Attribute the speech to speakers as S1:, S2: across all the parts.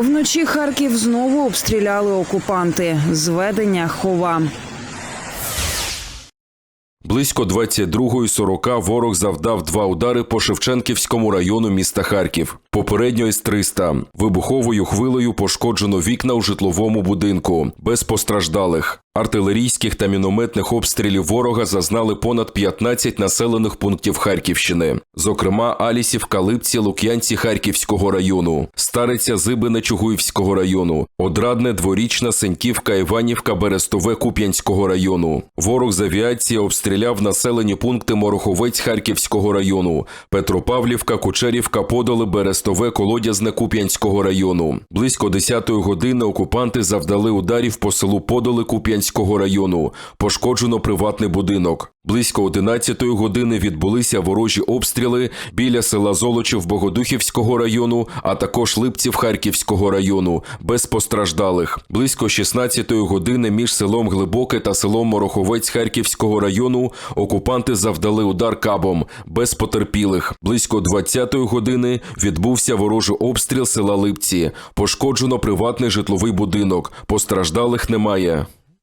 S1: Вночі Харків знову обстріляли окупанти. Зведення хова.
S2: Близько 22.40 ворог завдав два удари по Шевченківському району міста Харків. Попередньо із 300. Вибуховою хвилею пошкоджено вікна у житловому будинку. Без постраждалих. Артилерійських та мінометних обстрілів ворога зазнали понад 15 населених пунктів Харківщини. Зокрема, Алісівка, Липці, Лук'янці Харківського району, Стариця, Зибине Чугуївського району, Одрадне, Дворічна, Сеньківка, Іванівка, Берестове Куп'янського району. Ворог з авіації обстріляв населені пункти Мороховець Харківського району, Петропавлівка, Кучерівка, Подоли, Берестове, Колодязне Куп'янського району. Близько 10-ї години окупанти завдали ударів по селу Подоли Куп'янського району. Пошкоджено приватний будинок. Близько 11-ї години відбулися ворожі обстріли біля села Золочів Богодухівського району, а також Липців Харківського району, без постраждалих. Близько 16-ї години між селом Глибоке та селом Мороховець Харківського району окупанти завдали удар кабом, без потерпілих. Близько 20-ї години відбувся ворожий обстріл села Липці. Пошкоджено приватний житловий будинок. Постраждалих немає.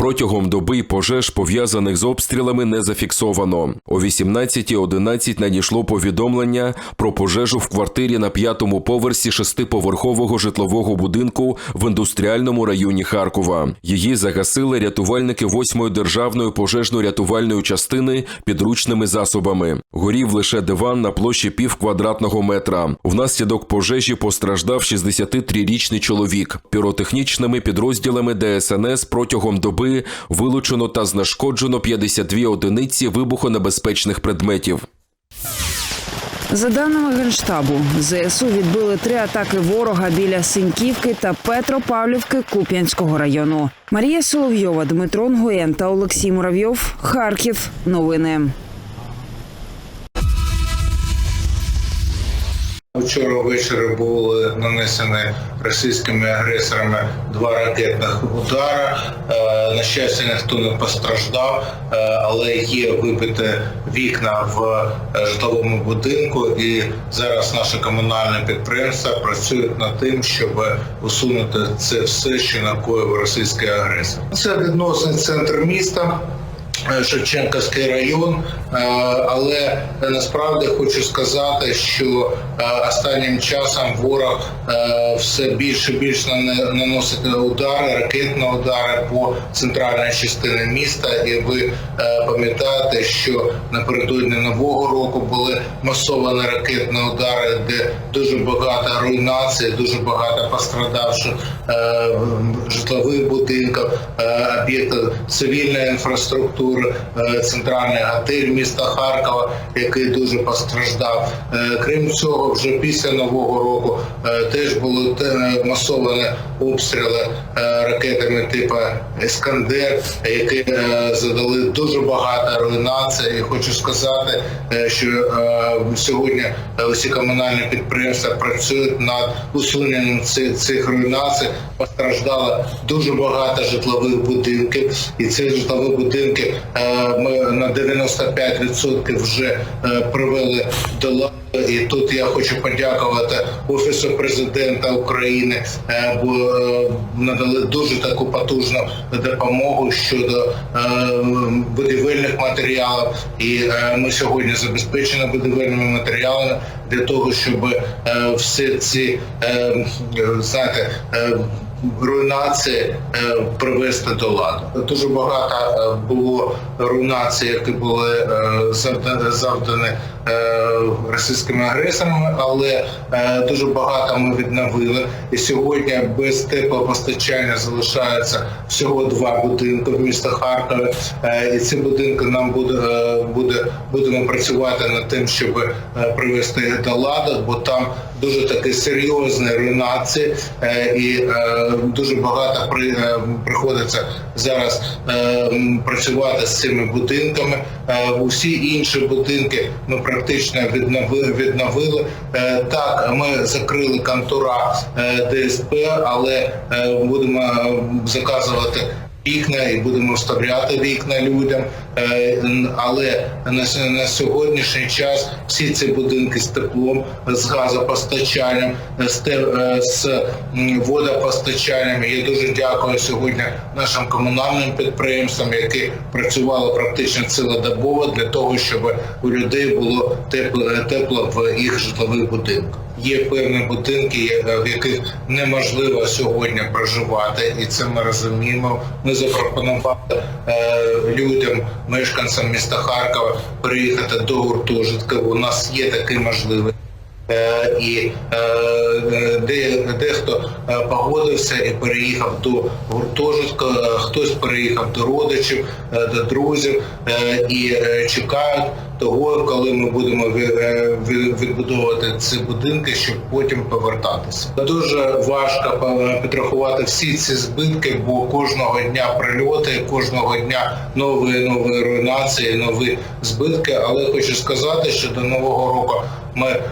S2: Протягом доби пожеж, пов'язаних з обстрілами, не зафіксовано. О 18.11 надійшло повідомлення про пожежу в квартирі на п'ятому поверсі шестиповерхового житлового будинку в індустріальному районі Харкова. Її загасили рятувальники 8-ї державної пожежно-рятувальної частини підручними засобами. Горів лише диван на площі пів квадратного метра. Внаслідок пожежі постраждав 63-річний чоловік. Піротехнічними підрозділами ДСНС протягом доби вилучено та знешкоджено 52 одиниці вибухонебезпечних предметів.
S1: За даними Генштабу, ЗСУ відбили три атаки ворога біля Синьківки та Петропавлівки Куп'янського району. Марія Соловйова, Дмитро Нгоєн та Олексій Муравйов. Харків. Новини.
S3: Вчора ввечері були нанесені російськими агресорами два ракетних удари. Е, На щастя, ніхто не постраждав, е, але є вибиті вікна в е, житловому будинку, і зараз наші комунальні підприємства працюють над тим, щоб усунути це все, що накоїв російський агресор. Це відносний центр міста. Е, Шевченківський район, Е, але насправді хочу сказати, що е, останнім часом ворог е, все більше і більше наносить удари, ракетні удари по центральній частині міста. І ви е, пам'ятаєте, що напередодні нового року були масовані ракетні удари, де дуже багато руйнацій, дуже багато пострадавших е, житлових будинків, е, об'єктів цивільної інфраструктури, е, центральний готель міста Харкова, який дуже постраждав. Е, Крім цього, вже після нового року е, теж були масовані обстріли ракетами типу Іскандер, які задали дуже багато руйнацій. І хочу сказати, що сьогодні усі комунальні підприємства працюють над усуненням цих, руйнацій. Постраждало дуже багато житлових будинків, і ці житлові будинки ми на 95% вже е, привели до ладу. І тут я хочу подякувати офісу президента України, е, бо е, надали дуже таку потужну допомогу щодо е, будівельних матеріалів. І е, ми сьогодні забезпечені будівельними матеріалами для того, щоб е, всі ці е, знаєте. Руйнації е, привести до ладу. Дуже багато е, було руйнацій, які були е, завдані російськими агресорами, але дуже багато ми відновили. І сьогодні без теплопостачання залишається всього два будинки в місті Харкові. І ці будинки нам буде, буде будемо працювати над тим, щоб привести до ладу, бо там дуже такі серйозні руйнації, е, і е, дуже багато при, е, приходиться зараз працювати з цими будинками. Усі інші будинки ми практично відновили. відновили. Так, ми закрили контура ДСП, але будемо заказувати вікна і будемо вставляти вікна людям. Е, Але на, сьогоднішній час всі ці будинки з теплом, з газопостачанням, е, з м, водопостачанням. Я дуже дякую сьогодні нашим комунальним підприємствам, які працювали практично цілодобово для того, щоб у людей було тепло, тепло в їх житлових будинках. Є певні будинки, в яких неможливо сьогодні проживати, і це ми розуміємо. Ми запропонували е, людям, мешканцям міста Харкова, переїхати до гуртожитка. У нас є такі можливості. Е, і е, де, дехто погодився і переїхав до гуртожитка, хтось переїхав до родичів, до друзів і чекають того, коли ми будемо е, відбудовувати ці будинки, щоб потім повертатися. Дуже важко підрахувати всі ці збитки, бо кожного дня прильоти, кожного дня нові нові руйнації, нові збитки. Але хочу сказати, що до нового року ми е,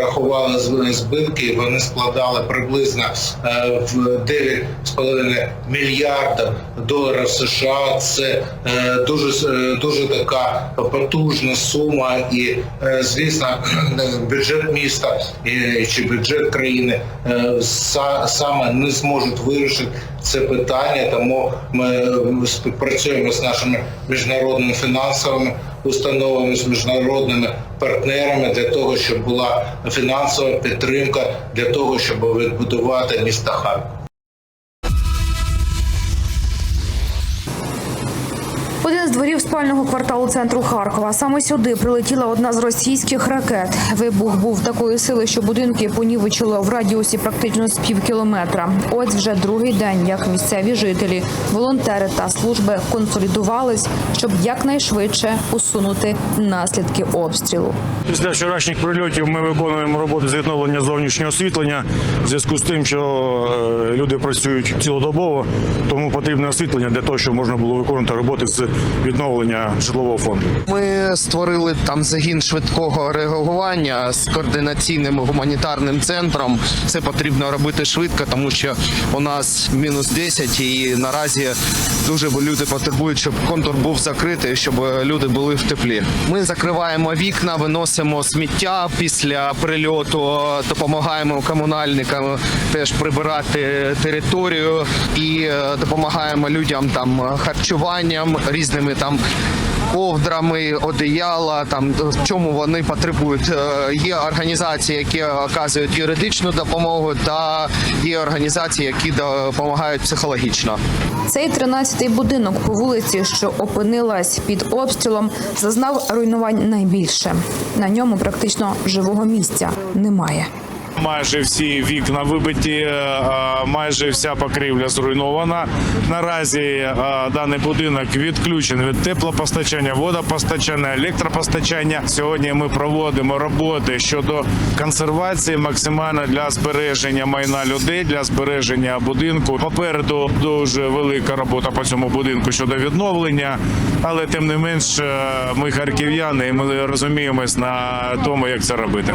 S3: рахували збитки, вони складали приблизно е, в 9,5 мільярдів доларів США. Це е, дуже дуже така потужна сума, і звісно, бюджет міста чи бюджет країни са- саме не зможуть вирішити це питання, тому ми співпрацюємо з нашими міжнародними фінансовими установами, з міжнародними партнерами для того, щоб була фінансова підтримка для того, щоб відбудувати міста Харків.
S4: Один з дворів спального кварталу центру Харкова. Саме сюди прилетіла одна з російських ракет. Вибух був такої сили, що будинки понівечило в радіусі практично з пів кілометра. Ось вже другий день, як місцеві жителі, волонтери та служби консолідувались, щоб якнайшвидше усунути наслідки обстрілу.
S5: Після вчорашніх прильотів ми виконуємо роботи з відновлення зовнішнього освітлення в зв'язку з тим, що е, люди працюють цілодобово, тому потрібне освітлення для того, щоб можна було виконувати роботи з відновлення житлового фонду.
S6: Ми створили там загін швидкого реагування з координаційним гуманітарним центром. Це потрібно робити швидко, тому що у нас мінус 10 і наразі дуже люди потребують, щоб контур був закритий, щоб люди були в теплі. Ми закриваємо вікна, виносимо сміття після прильоту, допомагаємо комунальникам теж прибирати територію і е, допомагаємо людям там харчуванням, різними там ковдрами, одеяла, там в чому вони потребують. Е, Є організації, які оказують юридичну допомогу, та є організації, які допомагають психологічно.
S4: Цей 13-й будинок по вулиці, що опинилась під обстрілом, зазнав руйнувань найбільше. На ньому практично живого місця немає.
S5: Майже всі вікна вибиті, е, майже вся покрівля зруйнована. Наразі е, даний будинок відключений від теплопостачання, водопостачання, електропостачання. Сьогодні ми проводимо роботи щодо консервації максимально для збереження майна людей, для збереження будинку. Попереду дуже велика робота по цьому будинку щодо відновлення, але тим не менш е, ми харків'яни, і ми розуміємось на тому, як це робити.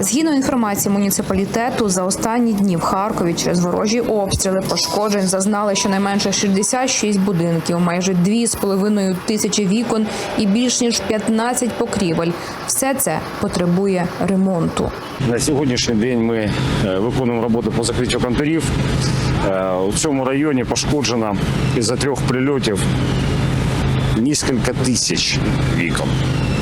S4: Згідно інформації муніципалітету, за останні дні в Харкові через ворожі обстріли пошкоджень зазнали щонайменше 66 будинків, майже 2,5 тисячі вікон і більш ніж 15 покрівель. Все це потребує ремонту.
S5: На сьогоднішній день ми е, виконуємо роботу по закриттю контурів. Е, У цьому районі пошкоджено із-за трьох прильотів кілька тисяч вікон.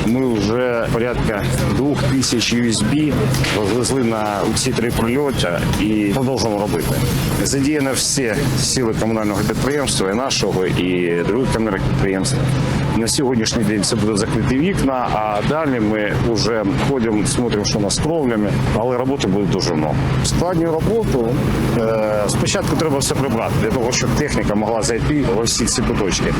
S5: Ми вже порядка двох тисяч USB розвезли на ці три прильоти і продовжуємо робити. Задіяно всі сили комунального підприємства, і нашого, і других комунальних підприємств. На сьогоднішній день це буде закриті вікна, а далі ми вже ходимо, смотримо, що нас кровлями, але роботи буде дуже много. Складні роботу е, спочатку треба все прибрати для того, щоб техніка могла зайти в всі ці куточки.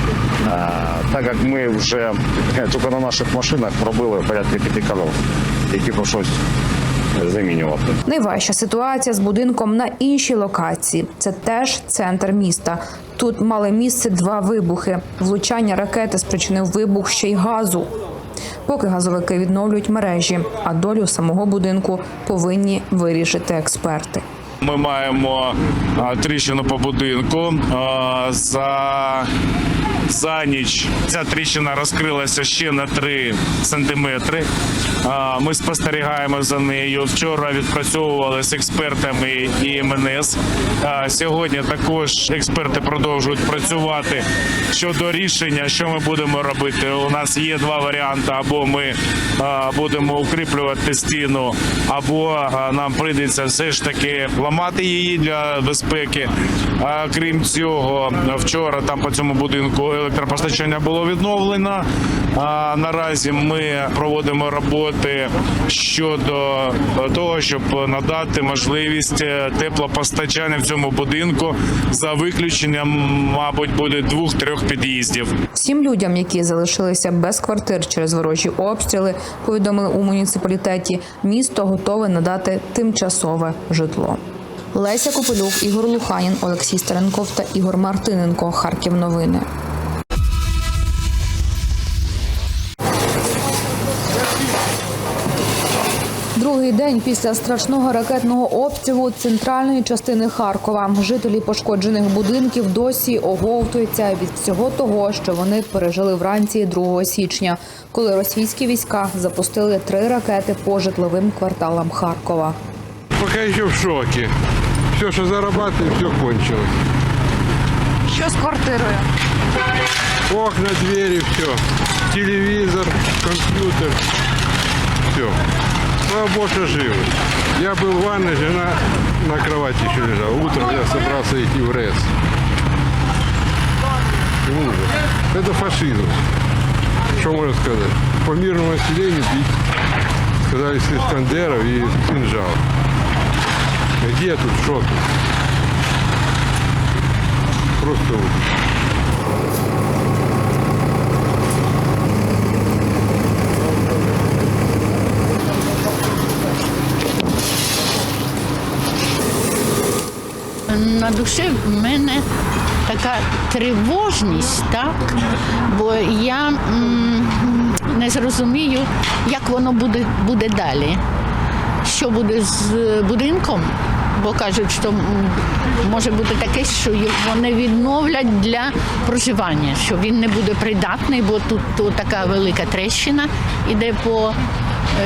S5: Е, так як ми вже е, тільки на наших машинах пробили порядка п'яти коров, які прийшлось замінювати.
S4: Найважча ситуація з будинком на іншій локації. Це теж центр міста. Тут мали місце два вибухи. Влучання ракети спричинив вибух ще й газу. Поки газовики відновлюють мережі, а долю самого будинку повинні вирішити експерти.
S7: Ми маємо тріщину по будинку. За, за ніч ця тріщина розкрилася ще на 3 сантиметри. Ми спостерігаємо за нею. Вчора відпрацьовували з експертами і МНС. Сьогодні також експерти продовжують працювати щодо рішення, що ми будемо робити. У нас є два варіанти: або ми будемо укріплювати стіну, або нам прийдеться все ж таки ламати її для безпеки. Крім цього, вчора там по цьому будинку електропостачання було відновлено. Наразі ми проводимо роботи щодо того, щоб надати можливість е, теплопостачання в цьому будинку за виключенням, мабуть, буде двох-трьох під'їздів.
S4: Всім людям, які залишилися без квартир через ворожі обстріли, повідомили у муніципалітеті, місто готове надати тимчасове житло. Леся Копилюк, Ігор Луханін, Олексій Старенков та Ігор Мартиненко. Харків новини. Другий день після страшного ракетного обстрілу центральної частини Харкова жителі пошкоджених будинків досі оговтуються від всього того, що вони пережили вранці 2 січня, коли російські війська запустили три ракети по житловим кварталам Харкова.
S8: Пока еще в шоке. Все, что зарабатывали, все кончилось.
S4: Що з квартирою?
S8: Окна, двери, все. Телевизор, компьютер. Все. Богу, что живы. Я был в ванной, жена на кровати еще лежала. Утром я собрался идти в РЭС. Ужас. Это фашизм. Что можно сказать? По мирному населению бить. Сказали, с Искандеров и кинжал. Где тут что тут? Просто ужас.
S9: На душі в мене така тривожність, так? бо я м, не зрозумію, як воно буде, буде далі. Що буде з будинком? Бо кажуть, що може бути таке, що його не відновлять для проживання, що він не буде придатний, бо тут, тут така велика трещина іде по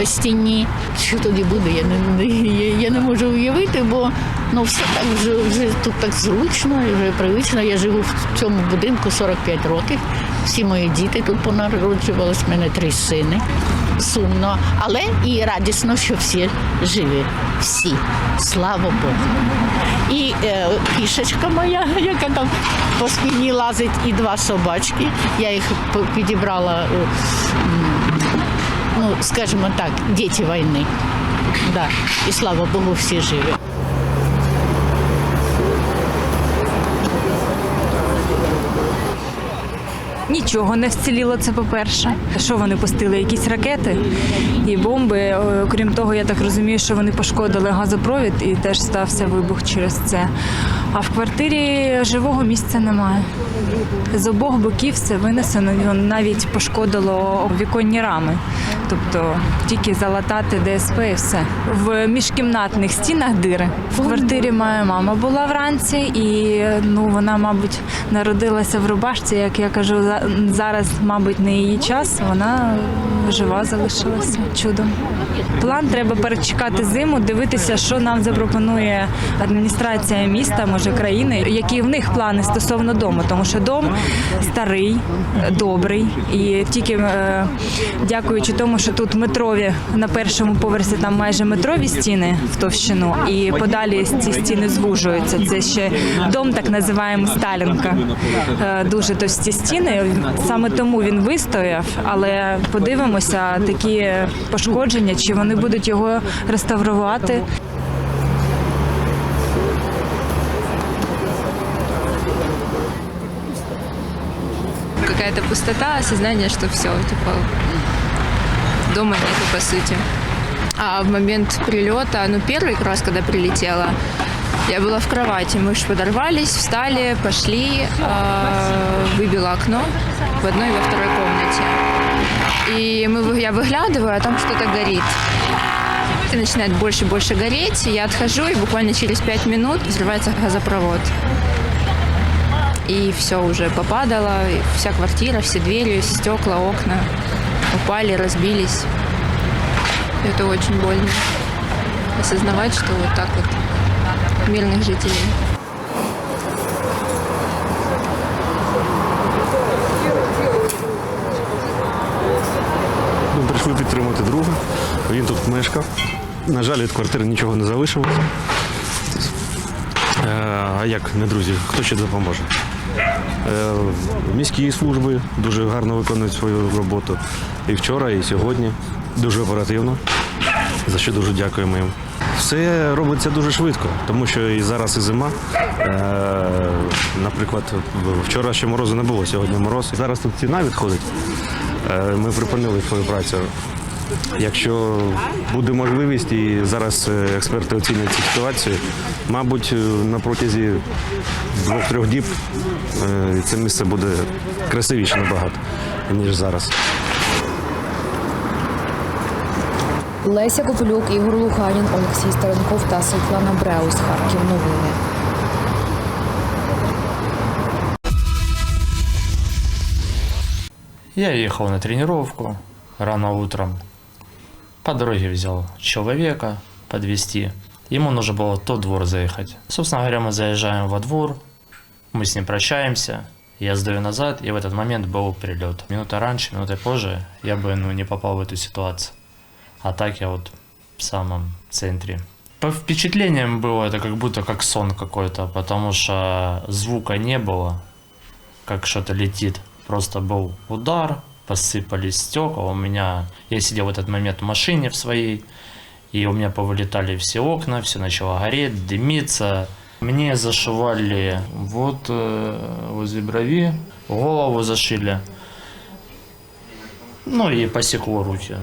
S9: е, стіні. Що тоді буде, я не, я, я не можу уявити, бо ну все так вже, вже тут так зручно, вже привично. Я живу в цьому будинку 45 років. Всі мої діти тут понароджувались, в мене три сини. Сумно, але і радісно, що всі живі. Всі. Слава Богу. І е, кішечка моя, яка там по спині лазить, і два собачки. Я їх підібрала. е, ну, скажімо так, діти війни. Да. І слава Богу, всі живі.
S10: Нічого не вціліло, це по-перше. Що вони пустили? Якісь ракети і бомби. Крім Окрім того, я так розумію, що вони пошкодили газопровід і теж стався вибух через це. А в квартирі живого місця немає. З обох боків все винесено, навіть пошкодило віконні рами. Тобто тільки залатати ДСП і все. В міжкімнатних стінах дири. В квартирі моя мама була вранці, і ну вона, мабуть, народилася в рубашці. Як я кажу, зараз, мабуть, не її час. Вона жива залишилася чудом. План треба перечекати зиму, дивитися, що нам запропонує адміністрація міста, може країни, які в них плани стосовно дому, тому що дом старий, добрий, і тільки е, дякуючи тому, що тут метрові на першому поверсі там майже метрові стіни в товщину, і подалі ці стіни звужуються. Це ще дом, так називаємо Сталінка. Е, Дуже товсті стіни. Саме тому він вистояв, але подивимося, такі пошкодження, чи вони будуть його реставрувати.
S11: Какая-то пустота, осознание, что все, типа, дома нету, по сути. А в момент прилета, ну, первый раз, когда прилетела, я была в кровати, мы подорвались, встали, пошли, э, выбила окно в одной и во второй комнате. И мы, я выглядываю, а там что-то горит. И начинает больше и больше гореть. Я отхожу, и буквально через 5 минут взрывается газопровод И все уже попадало, и вся квартира, все двери, стекла, окна упали, разбились. Это очень больно. Осознавать, что вот так вот мирных жителей
S12: Ми прийшли підтримати друга. Він тут мешкав. На жаль, від квартири нічого не залишилось. Е, А як не друзі? Хто ще допоможе? Е, Міські служби дуже гарно виконують свою роботу. І вчора, і сьогодні. Дуже оперативно. За що дуже дякуємо їм. Все робиться дуже швидко, тому що і зараз і зима. Е, Наприклад, вчора ще морозу не було, сьогодні мороз. Зараз тут ціна відходить. Е, Ми припинили свою працю. Якщо буде можливість, і зараз е, експерти оцінять цю ситуацію, мабуть, е, на протязі двох-трьох діб е, це місце буде красивіше набагато, ніж зараз.
S4: Леся Копилюк, Ігор Луханін, Олексій Старенков та Світлана Бреус. Харків новини.
S13: Я ехал на тренировку рано утром. По дороге взял человека подвести. Ему нужно было в тот двор заехать. Собственно говоря, мы заезжаем во двор, мы с ним прощаемся, я сдаю назад, и в этот момент был прилет. Минута раньше, минутой позже я бы ну, не попал в эту ситуацию. А так я вот в самом центре. По впечатлениям было это как будто как сон какой-то, потому что звука не было, как что-то летит. Просто был удар, посыпались стекла. У меня, я сидел в этот момент в машине в своей, и у меня повылетали все окна, все начало гореть, дымиться. Мне зашивали вот э, возле брови, голову зашили. Ну и посекло руки.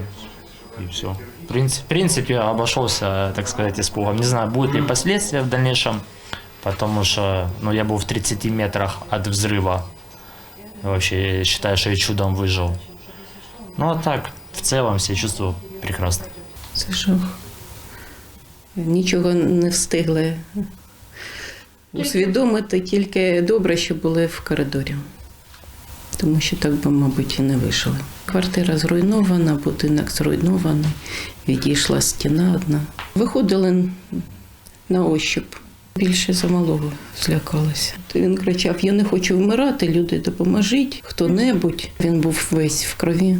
S13: И все. В принципе, в принципе, обошелся, так сказать, испугом. Не знаю, будут ли последствия в дальнейшем, потому что ну, я был в 30 метрах от взрыва. Вообще, я считаю, что я чудом выжил. Ну а так, в целом себя чувствую прекрасно.
S14: Це жах. Нічого не встигли усвідомити, тільки добре, що були в коридорі. Тому що так би, мабуть, і не вийшли. Квартира зруйнована, будинок зруйнований, відійшла стіна одна. Виходили на ощуп. Більше за малого злякалася. То він кричав: Я не хочу вмирати, люди, допоможіть хто-небудь. Він був весь в крові.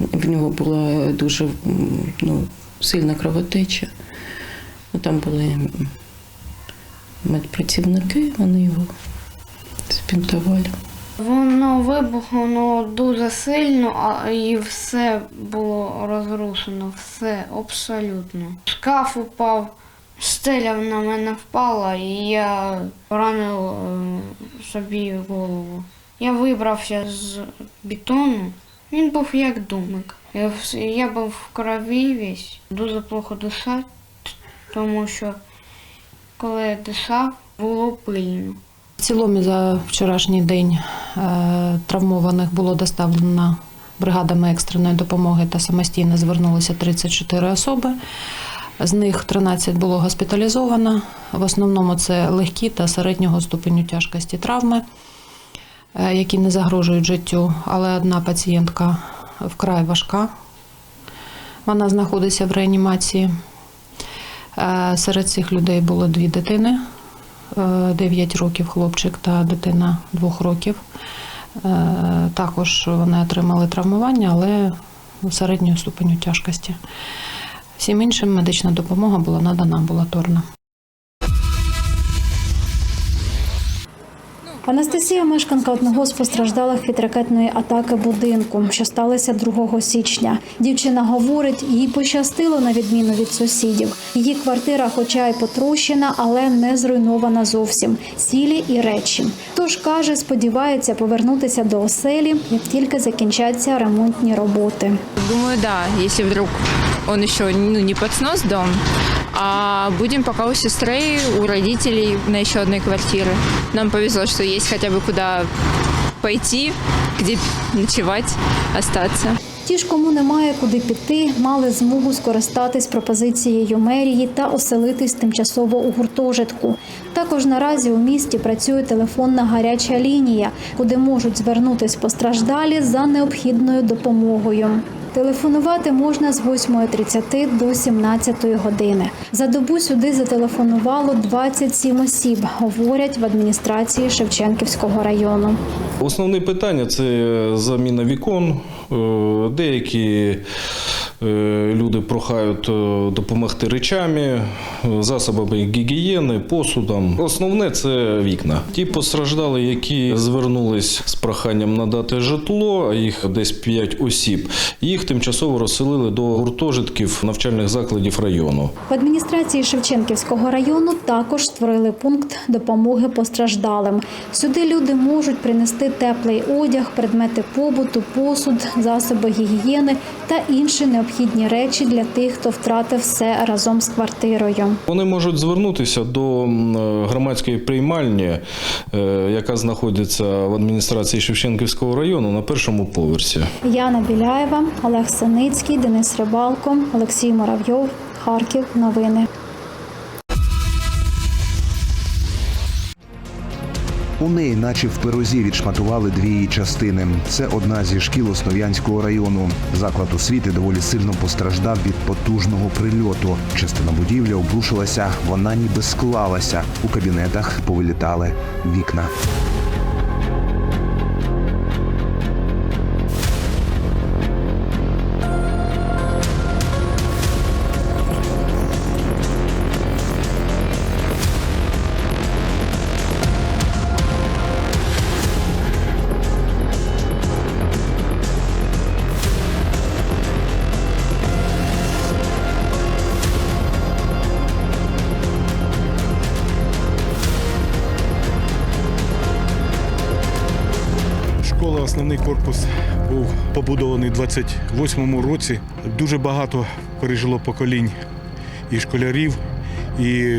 S14: В нього була дуже ну, сильна кровотеча. Ну, Там були медпрацівники, вони його спінтували.
S15: Воно вибухнуло дуже сильно, а і все було розрушено, все абсолютно. Шкаф упав, стеля на мене впала, і я поранив е, собі голову. Я вибрався з бетону. Він був як думик. Я, був в крові весь, дуже плохо дишати, тому що коли я дишав, було пильно.
S4: В цілому за вчорашній день е, травмованих було доставлено бригадами екстреної допомоги та самостійно звернулося 34 особи. З них 13 було госпіталізовано. В основному це легкі та середнього ступеню тяжкості травми, е, які не загрожують життю. Але одна пацієнтка вкрай важка. Вона знаходиться в реанімації. Е, Серед цих людей було дві дитини. 9 років хлопчик та дитина 2 років. Е, Також вони отримали травмування, але середнього ступеню тяжкості. Всім іншим медична допомога була надана амбулаторно.
S16: Анастасія, мешканка одного з постраждалих від ракетної атаки будинку, що сталося 2 січня. Дівчина говорить, їй пощастило на відміну від сусідів. Її квартира, хоча й потрощена, але не зруйнована зовсім. Цілі і речі. Тож каже, сподівається повернутися до оселі, як тільки закінчаться ремонтні роботи.
S11: Думаю, да, если вдруг он еще ну, не под снос дом, а будем пока у сестры, у родителей на еще одной квартиры. Нам повезло, что есть хотя бы куда пойти, где ночевать, остаться.
S16: Ті ж, кому немає куди піти, мали змогу скористатись пропозицією мерії та оселитись тимчасово у гуртожитку. Також наразі у місті працює телефонна гаряча лінія, куди можуть звернутись постраждалі за необхідною допомогою. Телефонувати можна з 8.30 до 17 години. За добу сюди зателефонувало 27 осіб, говорять в адміністрації Шевченківського району.
S17: Основне питання це заміна вікон. Е, Деякі люди прохають е, допомогти речами, е, засобами гігієни, посудом. Основне це вікна. Ті постраждали, які звернулись з проханням надати житло, а їх десь 5 осіб. Їх тимчасово розселили до гуртожитків навчальних закладів району.
S16: В адміністрації Шевченківського району також створили пункт допомоги постраждалим. Сюди люди можуть принести теплий одяг, предмети побуту, посуд, засоби гігієни та інші необхідні речі для тих, хто втратив все разом з квартирою.
S17: Вони можуть звернутися до е, громадської приймальні, е, яка знаходиться в адміністрації Шевченківського району на першому поверсі.
S16: Яна Біляєва, Олег Синицький, Денис Рибалко, Олексій Муравйов, Харків. Новини.
S18: У неї, наче в пирозі, відшматували дві її частини. Це одна зі шкіл Основ'янського району. Заклад освіти доволі сильно постраждав від потужного прильоту. Частина будівлі обрушилася, вона ніби склалася. У кабінетах повилітали вікна.
S19: Школа, корпус був побудований у 28-му році. Дуже багато пережило поколінь і школярів, і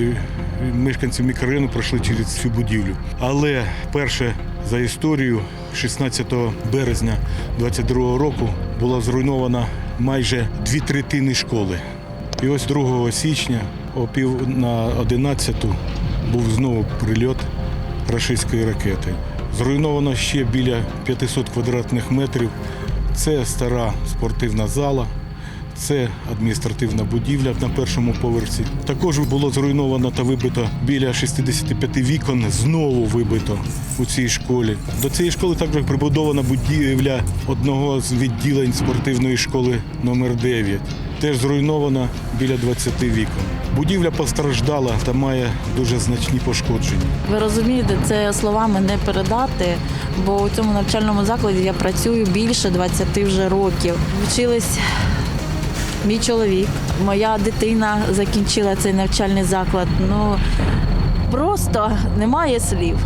S19: мешканців мікрорайону пройшли через цю будівлю. Але перше за історію, 16 березня 22 року, була зруйнована майже дві третини школи. І ось 2 січня о пів на 11 був знову прильот рашистської ракети. Зруйновано ще біля 500 квадратних метрів. Це стара спортивна зала, це адміністративна будівля на першому поверсі. Також було зруйновано та вибито біля 65 вікон, знову вибито у цій школі. До цієї школи також прибудована будівля одного з відділень спортивної школи номер 9 Теж зруйнована біля 20 вікон. Будівля постраждала та має дуже значні пошкодження.
S20: Ви розумієте, це словами не передати, бо у цьому навчальному закладі я працюю більше 20 вже років. Вчились мій чоловік, моя дитина закінчила цей навчальний заклад. Ну просто немає слів.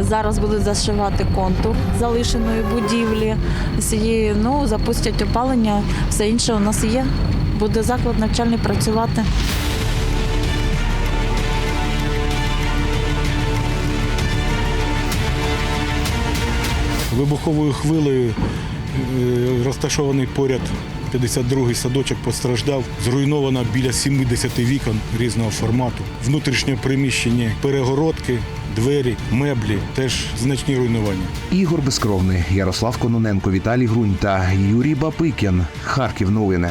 S20: Зараз будуть зашивати контур залишеної будівлі. Цієї, ну, запустять опалення, все інше у нас є. Буде заклад навчальний працювати.
S19: Вибуховою хвилею е, розташований поряд 52-й садочок постраждав. Зруйновано біля 70 вікон різного формату. Внутрішнє приміщення, перегородки, двері, меблі теж значні руйнування.
S18: Ігор Безкровний, Ярослав Кононенко, Віталій Грунь та Юрій Бапикін. Харків новини.